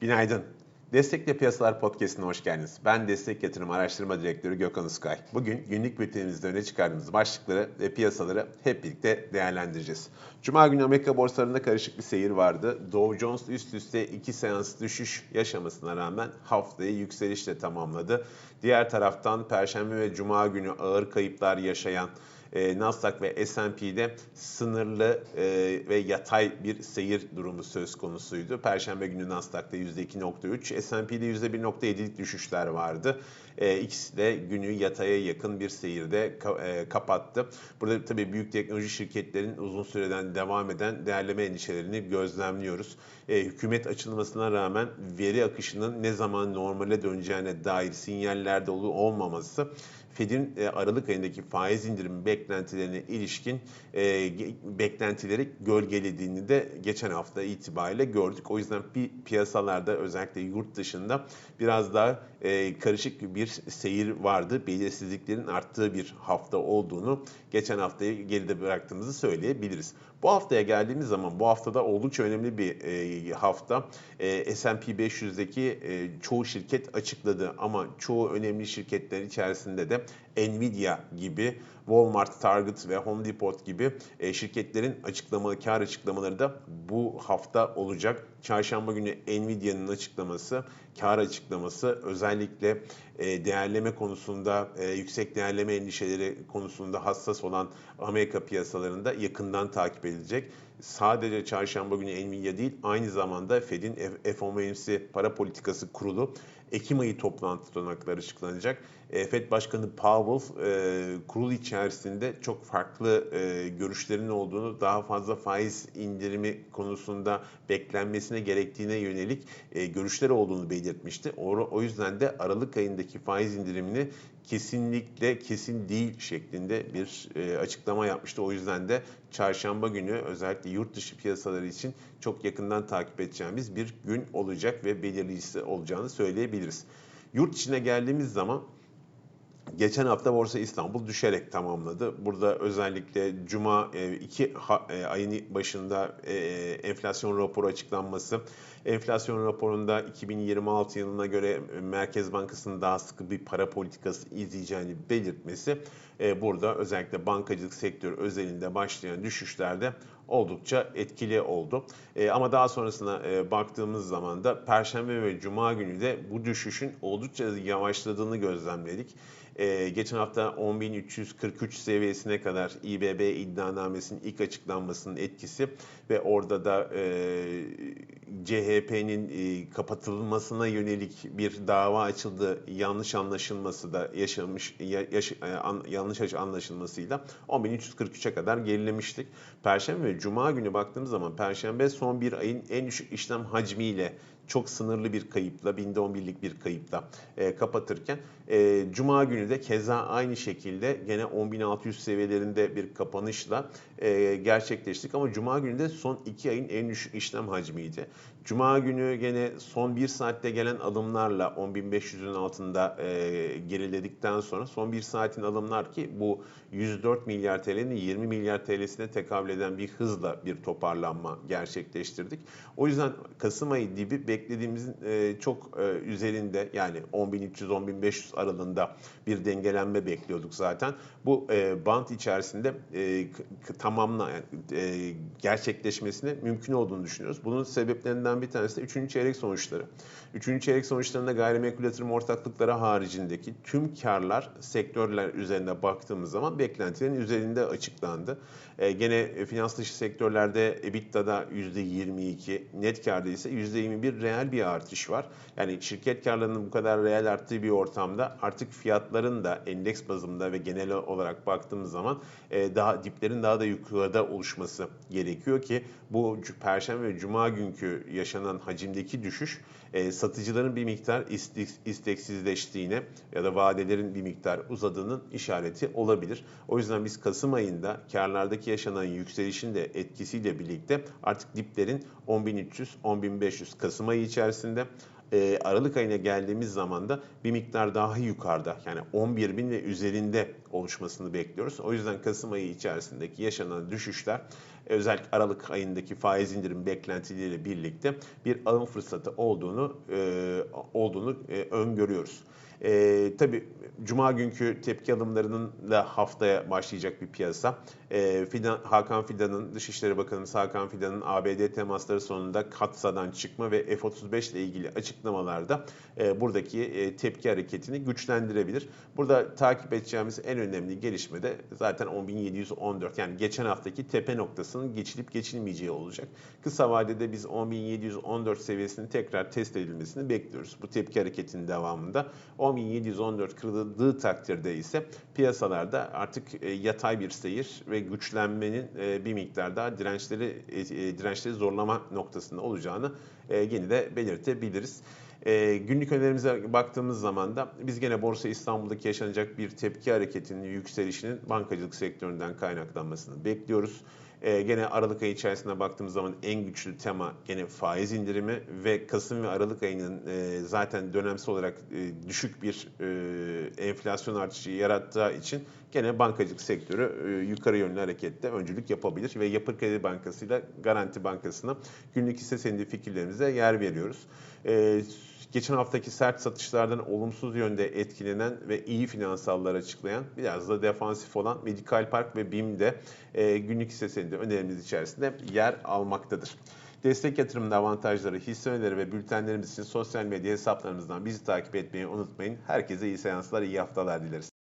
Günaydın. Destekle Piyasalar Podcast'ine hoş geldiniz. Ben Destek Yatırım Araştırma Direktörü Gökhan Uskay. Bugün günlük bültenimizde öne çıkardığımız başlıkları ve piyasaları hep birlikte değerlendireceğiz. Cuma günü Amerika borsalarında karışık bir seyir vardı. Dow Jones üst üste 2 seans düşüş yaşamasına rağmen haftayı yükselişle tamamladı. Diğer taraftan Perşembe ve Cuma günü ağır kayıplar yaşayan e, Nasdaq ve S&P'de sınırlı e, ve yatay bir seyir durumu söz konusuydu. Perşembe günü Nasdaq'ta %2.3, S&P'de %1.7'lik düşüşler vardı. E, ikisi de günü yataya yakın bir seyirde ka- kapattı. Burada tabii büyük teknoloji şirketlerin uzun süreden devam eden değerleme endişelerini gözlemliyoruz. hükümet açılmasına rağmen veri akışının ne zaman normale döneceğine dair sinyaller dolu olmaması Fed'in e, Aralık ayındaki faiz indirimi beklentilerine ilişkin e, beklentileri gölgelediğini de geçen hafta itibariyle gördük. O yüzden piyasalarda özellikle yurt dışında biraz daha e, karışık bir seyir vardı. Belirsizliklerin arttığı bir hafta olduğunu geçen haftayı geride bıraktığımızı söyleyebiliriz. Bu haftaya geldiğimiz zaman bu haftada oldukça önemli bir e, hafta. E, S&P 500'deki e, çoğu şirket açıkladı ama çoğu önemli şirketler içerisinde de Nvidia gibi, Walmart, Target ve Home Depot gibi şirketlerin açıklama, kar açıklamaları da bu hafta olacak. Çarşamba günü Nvidia'nın açıklaması, kar açıklaması özellikle değerleme konusunda, yüksek değerleme endişeleri konusunda hassas olan Amerika piyasalarında yakından takip edilecek gelecek. Sadece çarşamba günü Nvidia değil, aynı zamanda Fed'in FOMC para politikası kurulu Ekim ayı toplantı tutanakları açıklanacak. E, FED Başkanı Powell e, kurul içerisinde çok farklı e, görüşlerin olduğunu, daha fazla faiz indirimi konusunda beklenmesine gerektiğine yönelik e, görüşler olduğunu belirtmişti. O, o yüzden de Aralık ayındaki faiz indirimini kesinlikle kesin değil şeklinde bir e, açıklama yapmıştı. O yüzden de çarşamba günü özellikle yurt dışı piyasaları için çok yakından takip edeceğimiz bir gün olacak ve belirleyicisi olacağını söyleyebiliriz. Yurt içine geldiğimiz zaman Geçen hafta Borsa İstanbul düşerek tamamladı. Burada özellikle Cuma e, iki e, ayın başında e, enflasyon raporu açıklanması, enflasyon raporunda 2026 yılına göre Merkez Bankası'nın daha sıkı bir para politikası izleyeceğini belirtmesi burada özellikle bankacılık sektörü özelinde başlayan düşüşlerde oldukça etkili oldu. ama daha sonrasına baktığımız zaman da Perşembe ve Cuma günü de bu düşüşün oldukça yavaşladığını gözlemledik. Ee, geçen hafta 10.343 seviyesine kadar İBB iddianamesinin ilk açıklanmasının etkisi ve orada da e, CHP'nin e, kapatılmasına yönelik bir dava açıldı. Yanlış anlaşılması da yaşamış, yaş, e, an, yanlış anlaşılmasıyla 10.343'e kadar gerilemiştik. Perşembe ve Cuma günü baktığımız zaman Perşembe son bir ayın en düşük işlem hacmiyle çok sınırlı bir kayıpla, binde 11'lik bir kayıpla e, kapatırken e, Cuma günü de keza aynı şekilde gene 10.600 seviyelerinde bir kapanışla e, gerçekleştik. Ama Cuma günü de son 2 ayın en düşük işlem hacmiydi. Cuma günü gene son 1 saatte gelen alımlarla 10.500'ün altında e, geriledikten sonra son 1 saatin alımlar ki bu 104 milyar TL'nin 20 milyar TL'sine tekabül eden bir hızla bir toparlanma gerçekleştirdik. O yüzden Kasım ayı dibi beklediğimizin e, çok e, üzerinde yani 10.300-10.500 aralığında bir dengelenme bekliyorduk zaten. Bu e, bant içerisinde e, tamamla yani, e, gerçekleşmesine mümkün olduğunu düşünüyoruz. Bunun sebeplerinden bir tanesi de 3. çeyrek sonuçları. 3. çeyrek sonuçlarında gayrimenkul yatırım ortaklıkları haricindeki tüm karlar sektörler üzerinde baktığımız zaman beklentilerin üzerinde açıklandı. E, gene finans dışı sektörlerde EBITDA'da %22, net karda ise %21 reel bir artış var. Yani şirket karlarının bu kadar reel arttığı bir ortamda artık fiyatların da endeks bazında ve genel olarak baktığımız zaman e, daha diplerin daha da yukarıda oluşması gerekiyor ki bu perşembe ve cuma günkü yaşanan hacimdeki düşüş e, satıcıların bir miktar isteksizleştiğine ya da vadelerin bir miktar uzadığının işareti olabilir. O yüzden biz Kasım ayında karlardaki yaşanan yükselişin de etkisiyle birlikte artık diplerin 10.300, 10.500 Kasım ayı içerisinde e, Aralık ayına geldiğimiz zaman da bir miktar daha yukarıda yani 11 bin ve üzerinde oluşmasını bekliyoruz. O yüzden Kasım ayı içerisindeki yaşanan düşüşler özellikle Aralık ayındaki faiz indirim beklentileriyle birlikte bir alım fırsatı olduğunu e, olduğunu e, öngörüyoruz. E, tabii Cuma günkü tepki alımlarının da haftaya başlayacak bir piyasa. E, Fidan, Hakan Fidan'ın, Dışişleri Bakanımız Hakan Fidan'ın ABD temasları sonunda Katsa'dan çıkma ve F-35 ile ilgili açıklamalarda e, buradaki e, tepki hareketini güçlendirebilir. Burada takip edeceğimiz en önemli gelişme de zaten 10.714 yani geçen haftaki tepe noktasının geçilip geçilmeyeceği olacak. Kısa vadede biz 10.714 seviyesinin tekrar test edilmesini bekliyoruz. Bu tepki hareketinin devamında 10.714 kırıldığı takdirde ise piyasalarda artık e, yatay bir seyir ve güçlenmenin e, bir miktar daha dirençleri e, dirençleri zorlama noktasında olacağını yine de belirtebiliriz. E, günlük önerimize baktığımız zaman da biz gene Borsa İstanbul'daki yaşanacak bir tepki hareketinin yükselişinin bankacılık sektöründen kaynaklanmasını bekliyoruz. E, gene Aralık ayı içerisinde baktığımız zaman en güçlü tema gene faiz indirimi ve Kasım ve Aralık ayının e, zaten dönemsel olarak e, düşük bir e, enflasyon artışı yarattığı için gene bankacılık sektörü e, yukarı yönlü harekette öncülük yapabilir ve Yapı Kredi Bankası ile Garanti Bankası'na günlük hisse senedi fikirlerimize yer veriyoruz. E, geçen haftaki sert satışlardan olumsuz yönde etkilenen ve iyi finansallar açıklayan biraz da defansif olan Medical Park ve BİM de e, günlük hisse senedi önerimiz içerisinde yer almaktadır. Destek yatırımının avantajları, hisse öneri ve bültenlerimiz için sosyal medya hesaplarımızdan bizi takip etmeyi unutmayın. Herkese iyi seanslar, iyi haftalar dileriz.